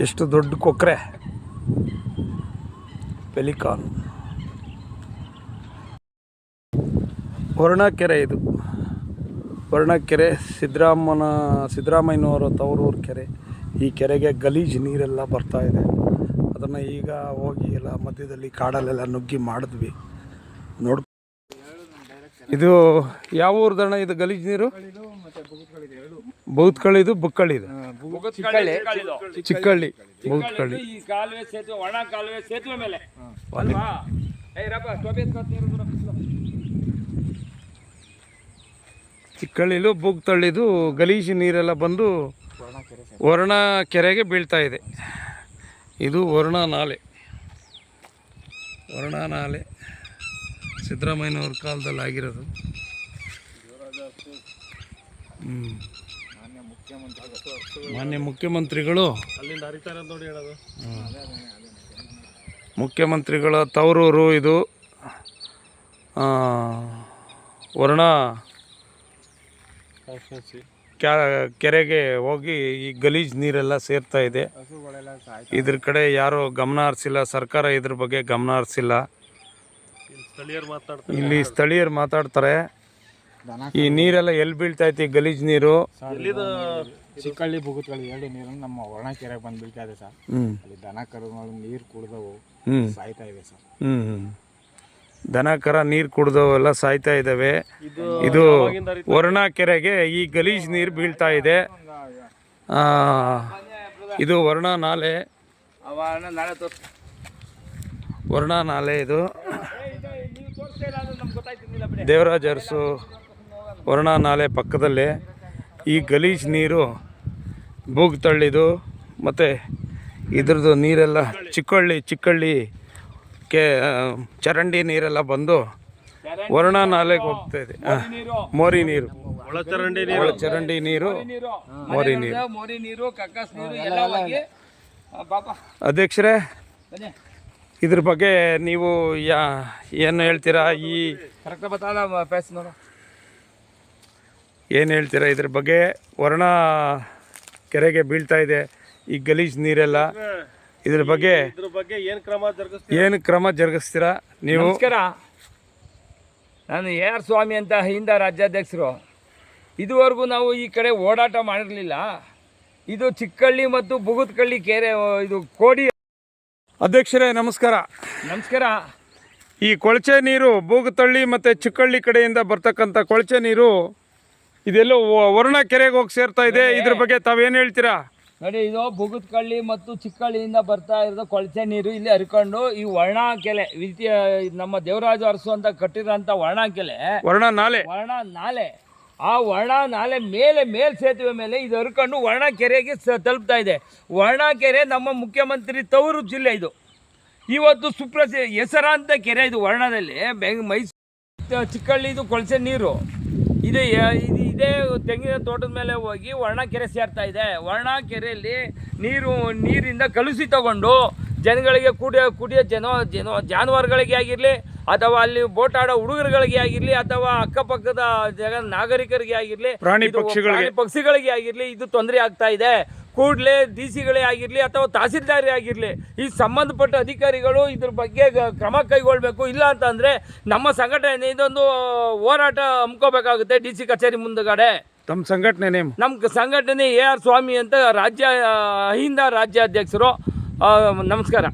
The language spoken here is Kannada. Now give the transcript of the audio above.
ಎಷ್ಟು ದೊಡ್ಡ ಕೊಕ್ಕರೆ ಪೆಲಿಕಾನ್. ವರ್ಣಕೆರೆ ಇದು. ವರ್ಣಕೆರೆ ಸಿದ್ದರಾಮನ ಸಿದ್ದರಾಮಯ್ಯನವರ ತವರೂರು ಕೆರೆ. ಈ ಕೆರೆಗೆ ಗಲೀಜು ನೀರೆಲ್ಲ ಬರ್ತಾ ಇದೆ. ಅದನ್ನು ಈಗ ಹೋಗಿ ಎಲ್ಲ ಮಧ್ಯದಲ್ಲಿ ಕಾಡಲ್ಲೆಲ್ಲ ನುಗ್ಗಿ ಮಾಡಿದ್ವಿ. ನೋಡ್ ಇದು ಯಾವ ಊರ್ದಣ್ಣ ಇದು ಗಲೀಜು ನೀರು? ಬೌತ್ಕಳಿದು ಬುಕ್ಕಳಿದು. ಚಿಕ್ಕಳ್ಳಿ. ಬೌತ್ಕಳ್ಳಿ ಈ ಕಾಲುವೆ ಸೇತುವೆ ಒಣ ಕಾಲುವೆ ಸೇತುವೆ ಮೇಲೆ. ಚಿಕ್ಕಳ್ಳಿಲು ಬೂಗ್ತಳ್ಳಿದು ಗಲೀಜು ನೀರೆಲ್ಲ ಬಂದು ವರ್ಣ ಕೆರೆಗೆ ಬೀಳ್ತಾ ಇದೆ. ಇದು ವರ್ಣ ನಾಲೆ. ವರ್ಣ ನಾಲೆ. ಸಿದ್ದರಾಮಯ್ಯನವ್ರ ಕಾಲದಲ್ಲಿ ಆಗಿರೋದು. ಮಾನ್ಯ ಮುಖ್ಯಮಂತ್ರಿಗಳು. ಮುಖ್ಯಮಂತ್ರಿಗಳ ತವರೂರು ಇದು ವರ್ಣ ಕೆರೆಗೆ ಹೋಗಿ ಈ ಗಲೀಜ್ ನೀರೆಲ್ಲ ಸೇರ್ತಾ ಇದೆ ಇದ್ರ ಕಡೆ ಯಾರು ಗಮನ ಹರಿಸಿಲ್ಲ, ಸರ್ಕಾರ ಇದ್ರ ಬಗ್ಗೆ ಗಮನ ಹರಿಸಿಲ್ಲ ಇಲ್ಲಿ ಸ್ಥಳೀಯರು ಮಾತಾಡ್ತಾರೆ. ಈ ನೀರೆಲ್ಲ ಎಲ್ಲಿ ಬೀಳ್ತಾ ಐತಿ ಈ ಗಲೀಜ್ ನೀರು? ಚಿಕ್ಕಳ್ಳಿ ಬುಗುತ್ಗಳು ಎರಡು ನೀರನ್ನು ನಮ್ಮ ಒಣ ಕೆರೆಗೆ ಬಂದು ಬೀಳ್ತಾ ಇದೆ ಸರ್. ಹ್ಮ್. ಅಲ್ಲಿ ದನ ಕರುಗಳು ನೀರು ಕುಡ್ದವು ಹ್ಮ್. ಸಾಯ್ತಾ ಇದೆ ಸರ್. ಹ್ಮ್ ಹ್ಮ್. ದನ ಕರ ನೀರು ಕುಡ್ದವೆಲ್ಲ ಸಾಯ್ತಾ ಇದ್ದಾವೆ ಇದು ವರ್ಣ ಕೆರೆಗೆ ಈ ಗಲೀಜ್ ನೀರು ಬೀಳ್ತಾ ಇದೆ. ಆ, ಇದು ವರ್ಣ ನಾಲೆ. ವರ್ಣ ನಾಲೆ ಇದು. ದೇವರಾಜ ಅರಸು ವರ್ಣ ನಾಲೆ ಪಕ್ಕದಲ್ಲೇ ಈ ಗಲೀಜು ನೀರು ಬೂಗ್ ತಳ್ಳಿದು ಮತ್ತು ಇದ್ರದ್ದು ನೀರೆಲ್ಲ ಚಿಕ್ಕಳ್ಳಿ ಚಿಕ್ಕಳ್ಳಿ ಕೆ ಚರಂಡಿ ನೀರೆಲ್ಲ ಬಂದು ವರ್ಣ ನಾಲೆಗೆ ಹೋಗ್ತಾ ಇದೆ. ಮೋರಿ ನೀರು. ಒಳಚರಂಡಿ ಚರಂಡಿ ನೀರು. ಮೋರಿ ನೀರು. ಮೋರಿ ನೀರು. ಕಕ್ಕಸ್ ಎಲ್ಲ ಹೋಗಿ ಆ, ಅಧ್ಯಕ್ಷರೇ ಇದ್ರ ಬಗ್ಗೆ ನೀವು ಯಾ ಏನು ಹೇಳ್ತೀರಾ? ಈ ಕರೆಕ್ಟ್ ಬತ್ತಾನ ಪ್ಯಾಸ್ ನೋಡು. ಏನು ಹೇಳ್ತೀರಾ? ಇದ್ರ ಬಗ್ಗೆ ವರ್ಣ ಕೆರೆಗೆ ಬೀಳ್ತಾ ಇದೆ. ಈ ಗಲೀಜ್ ನೀರೆಲ್ಲ. ಇದ್ರ ಬಗ್ಗೆ ಇದ್ರ ಬಗ್ಗೆ ಏನ್ ಕ್ರಮ ಜರುಗಿಸ್ತೀರಾ? ಏನು ಕ್ರಮ ಜರುಗಿಸ್ತೀರಾ? ನೀವು ನಮಸ್ಕಾರ. ನಾನು ಎ ಆರ್ ಸ್ವಾಮಿ ಅಂತ ಹಿಂದ ರಾಜ್ಯಾಧ್ಯಕ್ಷರು. ಇದುವರೆಗೂ ನಾವು ಈ ಕಡೆ ಓಡಾಟ ಮಾಡಿರಲಿಲ್ಲ. ಇದು ಚಿಕ್ಕಳ್ಳಿ ಮತ್ತು ಬುಗುತ್ಕಳ್ಳಿ ಕೆರೆ ಇದು ಕೋಡಿ ಅಧ್ಯಕ್ಷರೇ ನಮಸ್ಕಾರ. ನಮಸ್ಕಾರ. ಈ ಕೊಳಚೆ ನೀರು ಬೂಗತಳ್ಳಿ ಮತ್ತು ಚಿಕ್ಕಳ್ಳಿ ಕಡೆಯಿಂದ ಬರ್ತಕ್ಕಂಥ ಕೊಳಚೆ ನೀರು ಇದೆಲ್ಲೋ ವರುಣ ಕೆರೆಗೆ ಹೋಗಿ ಸೇರ್ತಾ ಇದೆ. ಇದ್ರ ಬಗ್ಗೆ ತಾವೇನು ಹೇಳ್ತೀರಾ? ನೋಡಿ ಇದು ಬುಗುತ್ಕಳ್ಳಿ ಮತ್ತು ಚಿಕ್ಕಳ್ಳಿಯಿಂದ ಬರ್ತಾ ಇರೋದು ಕೊಳಚೆ ನೀರು. ಇಲ್ಲಿ ಹರ್ಕೊಂಡು ಈ ವರ್ಣ ಕೆಲೆ ವಿದ್ಯ ನಮ್ಮ ದೇವರಾಜ ಅರಸು ಅಂತ ಕಟ್ಟಿರೋಂಥ ವರ್ಣ ಕೆಲೆ ವರ್ಣ ನಾಲೆ. ವರ್ಣ ನಾಲೆ. ಆ ವರ್ಣ ನಾಲೆ ಮೇಲೆ ಮೇಲ್ ಸೇತುವೆ ಮೇಲೆ ಇದು ಹರ್ಕೊಂಡು ವರ್ಣ ಕೆರೆಗೆ ಸ ತಲುಪ್ತಾ ಇದೆ. ವರ್ಣ ಕೆರೆ ನಮ್ಮ ಮುಖ್ಯಮಂತ್ರಿ ತವರು ಜಿಲ್ಲೆ ಇದು. ಇವತ್ತು ಸುಪ್ರಸಿ, ಹೆಸರಾಂತ ಕೆರೆ ಇದು ವರ್ಣದಲ್ಲಿ. ಬೆಂಗ್, ಮೈಸೂರು ಚಿಕ್ಕಳ್ಳಿದು ಕೊಳಸೆ ನೀರು. ಇದು ಇದು ಇದೇ ತೆಂಗಿನ ತೋಟದ ಮೇಲೆ ಹೋಗಿ ವರ್ಣ ಕೆರೆ ಸೇರ್ತಾ ಇದೆ. ವರ್ಣ ಕೆರೆಯಲ್ಲಿ ನೀರು, ನೀರಿಂದ ಕಲುಸಿ ತಗೊಂಡು ಜನಗಳಿಗೆ ಕುಡಿಯೋ ಕುಡಿಯೋ ಜನ ಜನ, ಜಾನುವಾರುಗಳಿಗೆ ಆಗಿರಲಿ ಅಥವಾ ಅಲ್ಲಿ ಬೋಟ್ ಆಡೋ ಹುಡುಗರುಗಳಿಗೆ ಆಗಿರಲಿ ಅಥವಾ ಅಕ್ಕಪಕ್ಕದ ಜಗ ನಾಗರಿಕರಿಗೆ ಆಗಿರಲಿ ಪ್ರಾಣಿ ಪಕ್ಷಿಗಳಿಗೆ. ಪಕ್ಷಿಗಳಿಗೆ ಆಗಿರಲಿ ಇದು ತೊಂದರೆ ಆಗ್ತಾ ಇದೆ. ಕೂಡಲೇ ಡಿ ಸಿಗಳೇ ಆಗಿರಲಿ ಅಥವಾ ತಹಸೀಲ್ದಾರಿ ಆಗಿರಲಿ ಈ ಸಂಬಂಧಪಟ್ಟ ಅಧಿಕಾರಿಗಳು ಇದ್ರ ಬಗ್ಗೆ ಕ್ರಮ ಕೈಗೊಳ್ಬೇಕು. ಇಲ್ಲ ಅಂತಂದರೆ ನಮ್ಮ ಸಂಘಟನೆ ಇದೊಂದು ಹೋರಾಟ ಹಮ್ಕೋಬೇಕಾಗುತ್ತೆ ಡಿ ಸಿ ಕಚೇರಿ ಮುಂದಗಡೆ. ತಮ್ಮ ಸಂಘಟನೆ ನೇಮ್ ನಮ್ಮ ಸಂಘಟನೆ ಎ ಆರ್ ಸ್ವಾಮಿ ಅಂತ ರಾಜ್ಯ ಅಹಿಂದ ರಾಜ್ಯಾಧ್ಯಕ್ಷರು ನಮಸ್ಕಾರ.